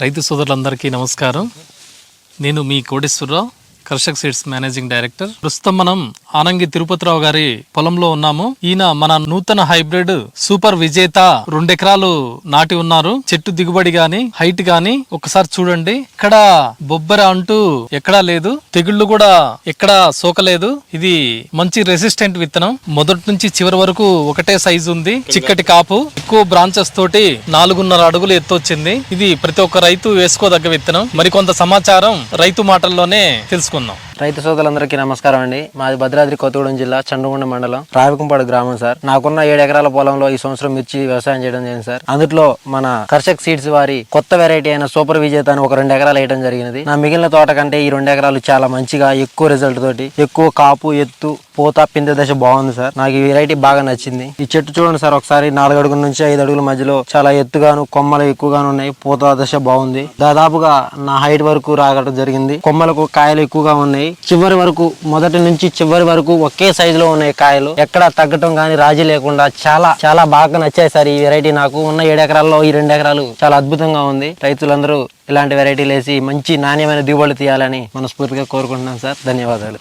రైతు సోదరులందరికీ నమస్కారం. నేను మీ Koteswararao Karshak seeds managing director. ప్రస్తుతం మనం ఆనంగి తిరుపతిరావు గారి పొలంలో ఉన్నాము. ఈయన మన నూతన హైబ్రిడ్ సూపర్ విజేత రెండెకరాలు నాటి ఉన్నారు. చెట్టు దిగుబడి గాని హైట్ గాని ఒకసారి చూడండి. ఇక్కడ బొబ్బర అంటూ ఎక్కడా లేదు. తెగుళ్ళు కూడా ఎక్కడా సోకలేదు. ఇది మంచి రెసిస్టెంట్ విత్తనం. మొదటి నుంచి చివరి వరకు ఒకటే సైజు ఉంది. చిక్కటి కాపు. ఎక్కువ బ్రాంచెస్ తోటి నాలుగున్నర అడుగులు ఎత్తొచ్చింది ఇది ప్రతి ఒక్క రైతు వేసుకోదగ్గ విత్తనం. మరికొంత సమాచారం రైతు మాటల్లోనే తెలుసుకుందాం. రైతు సోదరులందరికీ నమస్కారం అండి. మాది భద్రాద్రి కొత్తగూడెం జిల్లా చండుగుండ మండలం రావికుంపాడు గ్రామం సార్. నాకున్న ఏడు ఎకరాల పొలంలో ఈ సంవత్సరం మిర్చి వ్యవసాయం చేయడం జరిగింది సార్. అందులో మన కర్షక్ సీడ్స్ వారి కొత్త వెరైటీ అయిన సూపర్ విజేత అని ఒక రెండు ఎకరాలు వేయడం జరిగినది నా మిగిలిన తోట కంటే ఈ రెండు ఎకరాలు చాలా మంచిగా ఎక్కువ రిజల్ట్ తోటి ఎక్కువ కాపు ఎత్తు పూత పిందె దశ బాగుంది సార్. నాకు ఈ వెరైటీ బాగా నచ్చింది. ఈ చెట్టు చూడండి సార్ ఒకసారి నాలుగు అడుగుల నుంచి ఐదు అడుగుల మధ్యలో చాలా ఎత్తుగాను కొమ్మలు ఎక్కువగాను ఉన్నాయి. పూత దశ బాగుంది. దాదాపుగా నా హైట్ వరకు రాగడం జరిగింది. కొమ్మలకు కాయలు ఎక్కువగా ఉన్నాయి. చివరి వరకు మొదటి నుంచి చివరి వరకు ఒకే సైజులో ఉన్నాయి కాయలు. ఎక్కడ తగ్గటం గానీ రాజీ లేకుండా చాలా చాలా బాగా నచ్చాయి సార్ ఈ వెరైటీ నాకు. ఉన్న ఏడు ఎకరాల్లో ఈ రెండు ఎకరాలు చాలా అద్భుతంగా ఉంది. రైతులందరూ ఇలాంటి వెరైటీలు వేసి మంచి నాణ్యమైన దిగుబడి తీయాలని మనస్ఫూర్తిగా కోరుకుంటున్నాను సార్. ధన్యవాదాలు.